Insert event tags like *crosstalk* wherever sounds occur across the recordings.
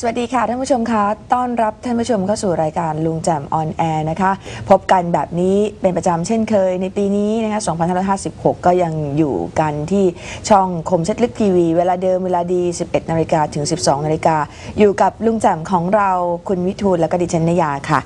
สวัสดีค่ะท่านผู้ชมคะต้อนรับท่านผู้ชมเข้าสู่รายการลุงแจมออนแอร์นะคะพบกันแบบนี้เป็นประจำเช่นเคยในปีนี้นะคะ2556 ก็ยังอยู่กันที่ช่องคมเช็ดลึกทีวี เวลาเดิมเวลาดี 11นาฬิกาถึง 12นาฬิกาอยู่กับลุงแจมของเราคุณวิทูลและก็ดิฉันนยาค่ะ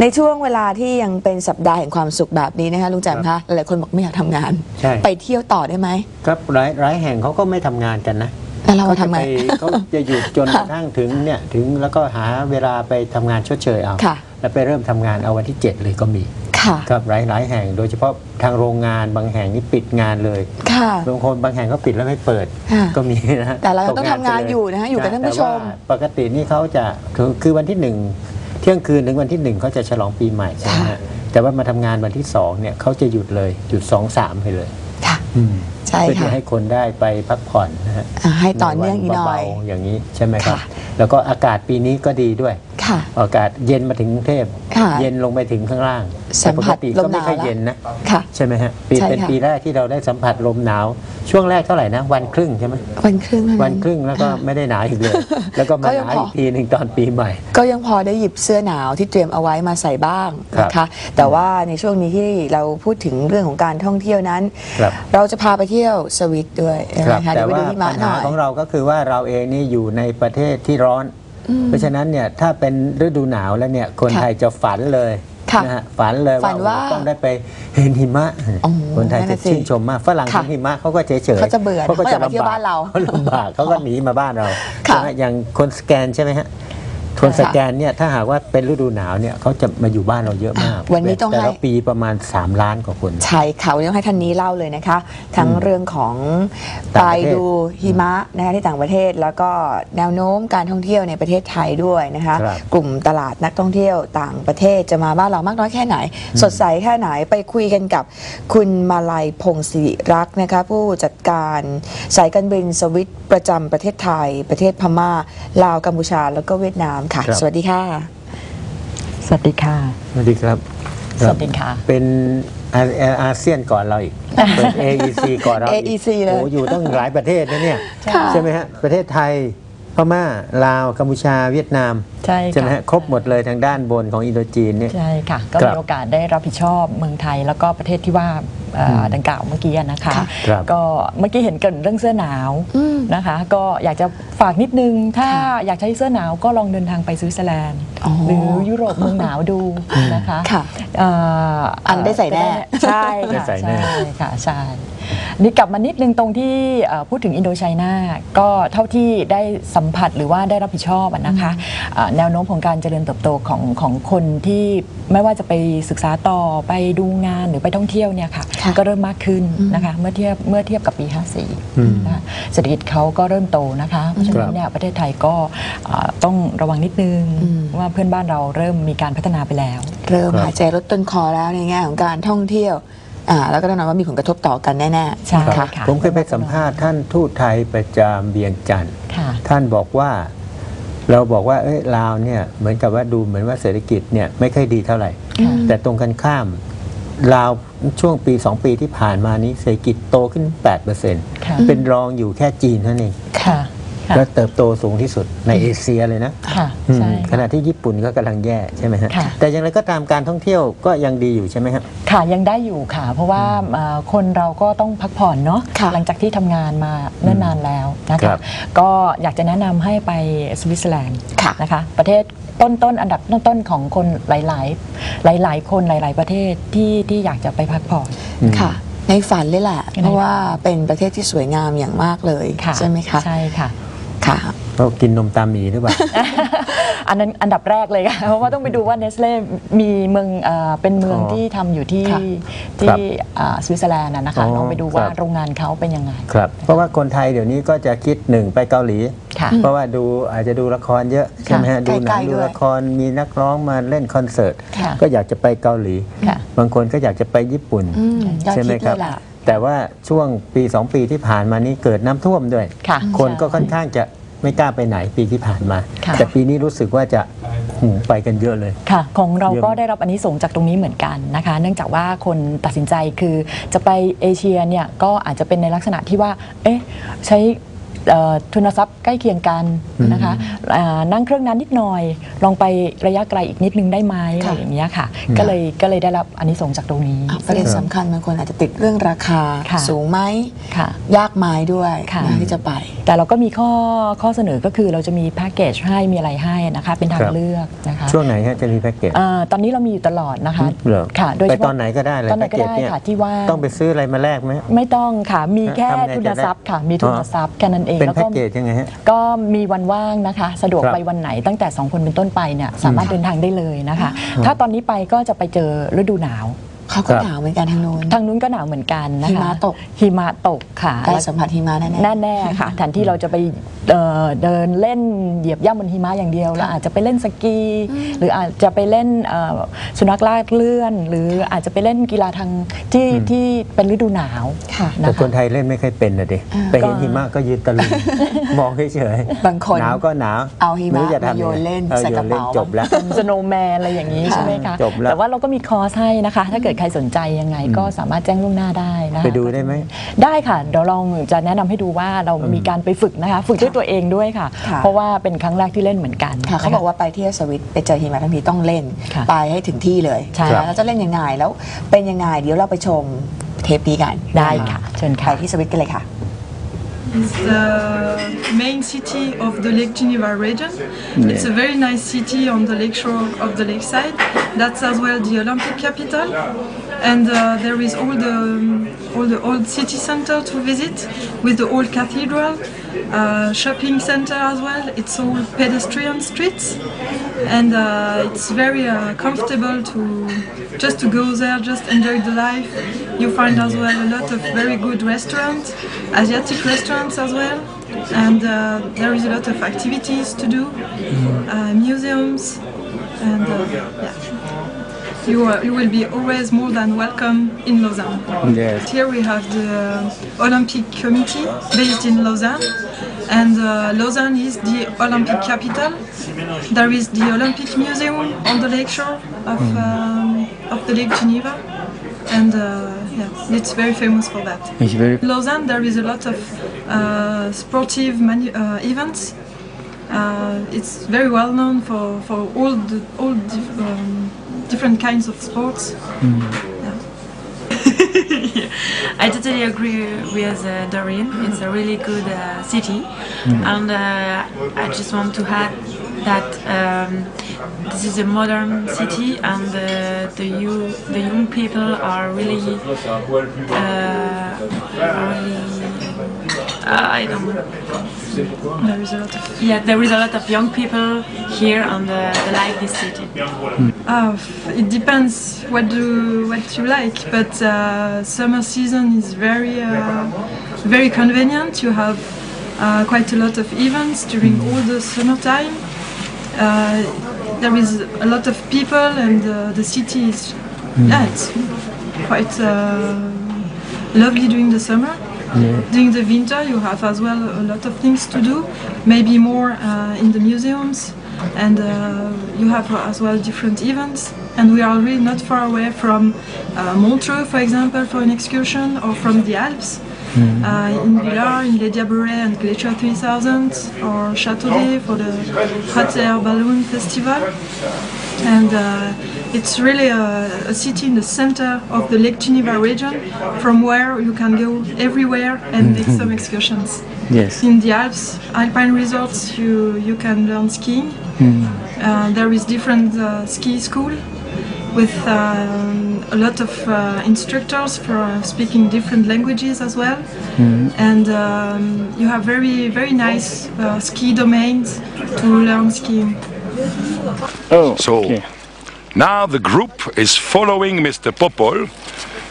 ในช่วงเวลาที่ยังเป็นสัปดาห์แห่งความสุขแบบนี้นะคะลุงแจมคะหลายๆคนบอกไม่อยากทำงาน ใช่ ไปเที่ยวต่อได้ไหม ครับหลายหลายแห่งเขาก็ไม่ทำงานกันนะ แล้วเราเขาจะทำไงไปเขาจะหยุดจนกระทั่งถึงเนี่ยถึงแล้วก็หาเวลาไปทำงานชดเชยเอาค่ะแล้วไปเริ่มทำงานเอาวันที่ 7 เลยก็มีค่ะครับหลายหลายแห่ง โดยเฉพาะทางโรงงานบางแห่งนี่ปิดงานเลยค่ะบางคนบางแห่งก็ปิดแล้วไม่เปิดค่ะก็มีนะแต่เรายังต้องกทำงานไปเลอยู่นะฮะอยู่กับท่านผู้ชมแต่ว่ปกตินี่เขาจะคือคือวันที่หนึ่งเที่ยงคืนถึงวันที่หนึ่งเขาจะฉลองปีใหม่ใช่ไหมค่ะฮะแต่ว่ามาทำงานวันที่สองเนี่ยเขาจะหยุดเลยหยุดสองสามไปเลย ค่ะอืมใช่เพื่อค่ะที่ให้คนได้ไปพักผ่อนนะฮะอ่าให้ต่อเนื่องอีกหน่อยเบาๆอย่างนี้ใช่ไหมครับ ค่ะ แล้วก็อากาศปีนี้ก็ดีด้วย ค่ะอากาศเย็นมาถึงกรุงเทพค่ะเย็นลงไปถึงข้างล่างสัมผัสแต่ปกติลก็มหไม่นาวค่อยแล้วเย็นนะค่ะใช่ไหมฮะปีใช่เป็นค่ะปีแรกที่เราได้สัมผัสลมหนาว ช่วงแรกเท่าไหร่นะวันครึ่งใช่ไหมวันครึ่งเท่าวันครึ่งแล้วก็ไม่ได้หนาวอีกเลย แล้วก็มาก็หยังนาวพออีกทีหนึ่งตอนปีใหม่ ก็ยังพอได้หยิบเสื้อหนาวที่เตรียมเอาไว้มาใส่บ้างครับนะคะ แต่ว่าในช่วงนี้ที่เราพูดถึงเรื่องของการท่องเที่ยวนั้น ครับเราจะพาไปเที่ยวสวิตด้วยครับนะคะแต่เดี๋ยวไปว่าดูหิมะปัญหน่หาอย ของเราก็คือว่าเราเองนี่อยู่ในประเทศที่ร้อน เพราะฉะนั้นเนี่ยถ้าเป็นฤดูหนาวแล้วเนี่ยคนค่ะไทยจะฝันเลยค่ะนะฮะฝันเลยฝันว่าโอ้โหต้องได้ไปเห็นหิมะอ๋อคนไทยนั่นจะน่ะสิชื่นชมมากฝรั่งค่ะเห็นหิมะเขาก็เฉยเฉยๆเขาจะเบื่อเขาก็เขาอยาจะกมาเที่ยวลำบากบ้านเราเขาลำบากเขาก็หนีมาบ้านเราค่ะใช่ไหมอย่างคนสแกนใช่ไหมฮะ คนสแกนเนี่ยถ้าหากว่าเป็นฤดูหนาวเนี่ยเขาจะมาอยู่บ้านเราเยอะมาก วันนี้ต้องแต่ให้ละปีประมาณ 3 ล้านกว่าคน ใช่ค่ะวันนี้ต้องให้ท่านนี้เล่าเลยนะคะ ทั้งเรื่องของไปต่างประเทศดูหิมะนะคะที่ต่างประเทศ แล้วก็แนวโน้มการท่องเที่ยวในประเทศไทยด้วยนะคะครับกลุ่มตลาดนักท่องเที่ยวต่างประเทศจะมาบ้านเรามากน้อยแค่ไหน สดใสแค่ไหนไปคุยกันกับคุณมาลัยพงศิริรักษ์นะคะผู้จัดการสายการบินสวิตประจำประเทศไทย ประเทศพม่าลาวกัมพูชาแล้วก็เวียดนามค่ะ ครับ สวัสดีค่ะ สวัสดีค่ะ สวัสดีครับสวัสดีค่ะ เป็นอาอาอาเซียนก่อนเราอีกเปิด AEC ก่อนเราก AEC เลย โอ้อยู่ต้องหลายประเทศนะเนี่ยค่ะใช่ไหมฮะ ประเทศไทย พม่าลาวกัมพูชาเวียดนามใช่ค่ะไหมฮะครบหมดเลยทางด้านบนของอินโดจีนเนี่ย ใช่ค่ะ ก็ครับมีโอกาสได้รับผิดชอบเมืองไทยแล้วก็ประเทศที่ว่าเอ่ออดังกล่าวเมื่อกี้นะคะค่ะครับก็เมื่อกี้เห็นเกรินเรื่องเสื้อหนาวอืม นะคะ ก็อยากจะฝากนิดนึง ถ้าค่ะอยากใช้เสื้อหนาวก็ลองเดินทางไปสวิตเซอร์แลนด์ อ๋อหรือยุโรปเมืองหนาวดูนะคะค่ะเอ่ออันได้ใส่แน่ ใช่ได้ค่ะใส่แน่ ใช่ค่ะใช่ นี่กลับมานิดนึงตรงที่เอ่อพูดถึงอินโดไชน่าก็เท่าที่ได้สัมผัสหรือว่าได้รับผิดชอบอะนะคะเอ่อแนวโน้มของการเจริญเติบโตของของคนที่ไม่ว่าจะไปศึกษาต่อไปดูงานหรือไปท่องเที่ยวเนี่ยค่ะค่ะก็เริ่มมากขึ้นนะคะเมื่อเทียบเมื่อเทียบกับปี 54นะคะเศรษฐกิจเขาก็เริ่มโตนะคะเพราะฉะนั้นเนี่ยประเทศไทยก็เอ่อต้องระวังนิดนึงอืมว่าเพื่อนบ้านเราเริ่มมีการพัฒนาไปแล้ว เริ่มครับหายใจลดต้นคอแล้วในแง่ของการท่องเที่ยว อ่าแล้วก็แน่นอนว่ามีผลกระทบต่อกันแน่ๆใช่นะคะค่ะผมเคยไปสัมภาษณ์ท่านทูตไทยประจำเบียงจันทร์ค่ะ ท่านบอกว่า เราบอกว่าเอ้ยลาวเนี่ยเหมือนกับว่าดูเหมือนว่าเศรษฐกิจเนี่ยไม่ค่อยดีเท่าไหร่ค่ะแต่ตรงกันข้ามลาวช่วงปี 2 ปีที่ผ่านมานี้เศรษฐกิจโตขึ้น8%ค่ะเป็นรองอยู่แค่จีนเท่านั้นเอง ค่ะค่ะ แล้วเติบโตสูงที่สุดในเอเชียเลยนะค่ะอืมใช่ขณะที่ญี่ปุ่นก็กำลังแย่ใช่ไหมฮะค่ะ แต่อย่างไรก็ตามการท่องเที่ยวก็ยังดีอยู่ใช่ไหมฮะค่ะยังได้อยู่ค่ะ เพราะว่าเอ่อคนเราก็ต้องพักผ่อนเนาะค่ะ หลังจากที่ทำงานมาเนิ่นนานแล้วนะครัคะบ ก็อยากจะแนะนำให้ไปสวิตเซอร์แลนด์ ค่ะ นะคะประเทศต้นต้นๆอันดับต้นๆของคนหลาย ๆ หลาย ๆ คนหลาย ๆ ประเทศที่ที่อยากจะไปพักผ่อน อืม ค่ะ ในฝันเลยแหละ ในฝัน เพราะว่าเป็นประเทศที่สวยงามอย่างมากเลย ค่ะใช่ไหมคะ ใช่ค่ะ ค่ะเขากินนมตามหมีหรือเปล่า อันนั้นอันดับแรกเลยค่ะ เพราะว่าต้องไปดูว่าเนสเล่มีเมืองเอ่อเป็นเมืองอ๋อที่ทำอยู่ที่ค่ะที่อ่าสวิตเซอร์แลนด์นะนะคะอ๋อลองไปดูว่าครับ โรงงานเขาเป็นยังไง ครับ เพราะว่าคนไทยเดี๋ยวนี้ก็จะคิดหนึ่งไปเกาหลี ค่ะ เพราะว่าดูอาจจะดูละครเยอะใช่ไหมฮะดูหใกนัล้งๆดูด้วยละครมีนักร้องมาเล่นคอนเสิร์ต ค่ะก็อยากจะไปเกาหลี ค่ะ บางคนก็อยากจะไปญี่ปุ่น อืมยอดใช่ไหมคิดคเลรับยล่ะ แต่ว่าช่วงปี2ปีที่ผ่านมานี้เกิดน้ำท่วมด้วย ค่ะ คนก็ใช่ค่อนข้างจะไม่กล้าไปไหนปีที่ผ่านมา ค่ะ แต่ปีนี้รู้สึกว่าจะหูไปกันเยอะเลย ค่ะ ของเราเยี่ยมก็ได้รับอันนี้ส่งส์จากตรงนี้เหมือนกันนะคะ เนื่องจากว่าคนตัดสินใจคือจะไปเอเชียเนี่ยก็อาจจะเป็นในลักษณะที่ว่า เอ๊ะ ใช้เอ่อ ทุนทรัพย์ใกล้เคียงกันนะคะอ่านั่งเครื่องนั้นนิดหน่อย ลองไประยะไกลอีกนิดนึงได้ไหมอะไรค่ะอย่างเงี้ยค่ะ ก็เลยก็เลยได้รับอันนี้ส่งส์จากตรงนี้อะประเด็นสำคัญบางคนอาจจะติดเรื่องราคาค่ะสูงไหมค่ะยากไหม้ด้วยค่ะนะที่จะไป แต่เราก็มีข้อข้อเสนอก็คือเราจะมีแพ็กเกจให้มีอะไรให้นะคะเป็นทาคงรับเลือกนะคะช่วงไหนฮะจะมีแพ็กเกจเอ่อตอนนี้เรามีอยู่ตลอดนะคะเหรอค่ะโดยไปเฉพาะตอนไหนก็ได้เลยตอนไหนแพ็กก็เกจได้เนี่ยค่ะที่ว่างต้องไปซื้ออะไรมาแลกไหมไม่ต้องค่ะมีแค่ทำไงทุนจะได้ทรัพย์ค่ะมีทุนทรัพย์แค่นั้นเองเป็นแล้วแพ็ก็กเกจยังไงฮะก็มีวันว่างนะคะ สะดวกครับไปวันไหนตั้งแต่ 2 คนเป็นต้นไปเนี่ยสามารถเดินทางได้เลยนะคะ ถ้าตอนนี้ไปก็จะไปเจอฤดูหนาว เขาก็ครับหนาวเหมือนกันทางโน้น ทางนู้นก็หนาวเหมือนกันนะคะหิมะตก หิมะตกค่ะได้สัมผัสหิมะแน่ๆแน่ๆค่ะแทนที่เราจะไปเอ่อเดินเล่นเหยียบย่ำบนหิมะอย่างเดียวเราอาจจะไปเล่นสกี หรืออาจจะไปเล่นเอ่อสุนัขลากเลื่อน หรืออาจจะไปเล่นกีฬาทางที่ที่เป็นฤดูหนาวค่ะนะแต่คะคนไทยเล่นไม่ค่อยเป็นนะดิอ่าไปเห็นหิมะก็ยืนตะลึงมองเฉยๆบางคนหนาวก็หนาวเอาหิมะไรู้จะทำมาโยนเล่นออใส่กระเป๋าโยนล่นจบแล้วสโนว์แมนอะไรอย่างนี้ใช่ไหมคะจบแล้วแต่ว่าเราก็มีคอร์สให้นะคะ ถ้าเกิดใครสนใจยังไงก็สามารถแจ้งล่วงหน้าได้นะคะไปดูได้ไหมได้ค่ะเดี๋ยวลองจะแนะนำให้ดูว่าเรามีการไปฝึกนะคะ ฝึกด้วยตัวเองด้วยค่ะค่ะเพราะว่าเป็นครั้งแรกที่เล่นเหมือนกันค่ะเขานะคะบอกว่าไปเที่ยวสวิตไปเจอหิมะทั้งทีต้องเล่นค่ะไปให้ถึงที่เลยใช่แล้วจะเล่นยังไงแล้วเป็นยังไงเดี๋ยวเราไปชมเทปนี้กันได้ค่ะเชิญไปค่ะที่สวิตกันเลยค่ะ It's the main city of the Lake Geneva region. It's a very nice city on the lake shore of the lakeside. That's as well the Olympic capital, and uh, there is all the um, all the old city center to visit with the old cathedral, uh, shopping center as well. It's all pedestrian streets, and uh, it's very uh, comfortable to just to go there, just enjoy the life. You find as well a lot of very good restaurants, Asiatic restaurants as well, and uh, there is a lot of activities to do, uh, museums, and uh, yeah. You, are, you will be always more than welcome in Lausanne. Yes. Here we have the Olympic Committee based in Lausanne, and uh, Lausanne is the Olympic capital. There is the Olympic Museum on the lakeshore of, um, of the Lake Geneva, and uh, yeah, it's very famous for that. It's very Lausanne, there is a lot of uh, sportive manu- uh, events. Uh, it's very well known for, for all the all dif- um, different kinds of sports. *laughs* *laughs* I totally agree with uh, Doreen. It's a really good uh, city, and uh, I just want to add that um, this is a modern city, and uh, the you the young people are really, uh, are really. Uh, I don't. There is a lot of Yeah, there is a lot of young people here, and uh, they like this city. Uh, it depends what do what you like, but uh, summer season is very uh, very convenient. You have uh, quite a lot of events during all the summertime. Uh, there is a lot of people, and uh, the city is yeah, it's quite uh, lovely during the summer. During the winter, you have as well a lot of things to do, maybe more uh, in the museums, and uh, you have as well different events. And we are really not far away from uh, Montreux, for example, for an excursion, or from the Alps. Uh, in Villars, in Les Diaberets and Glacier 3000, or Châteaudet for the Hot Air Balloon Festival and uh, it's really a, a city in the center of the Lake Geneva region from where you can go everywhere and make *laughs* some excursions. yes. In the Alps, alpine resorts, you, you can learn skiing. Uh, there is different uh, ski school with um, a lot of uh, instructors for uh, speaking different languages as well. And um, you have very, very nice uh, ski domains to learn skiing. Oh, So okay. now the group is following Mr. Popol,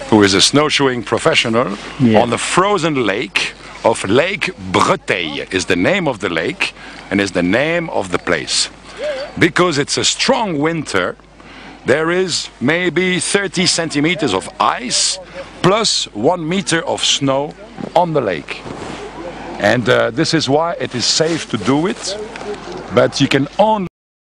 who is a snowshoeing professional, Yeah. on the frozen lake of Lake Breteuil is the name of the lake and is the name of the place. Because it's a strong winter, there is maybe 30 centimeters of ice plus one meter of snow on the lake. And uh, this is why it is safe to do it, but you can only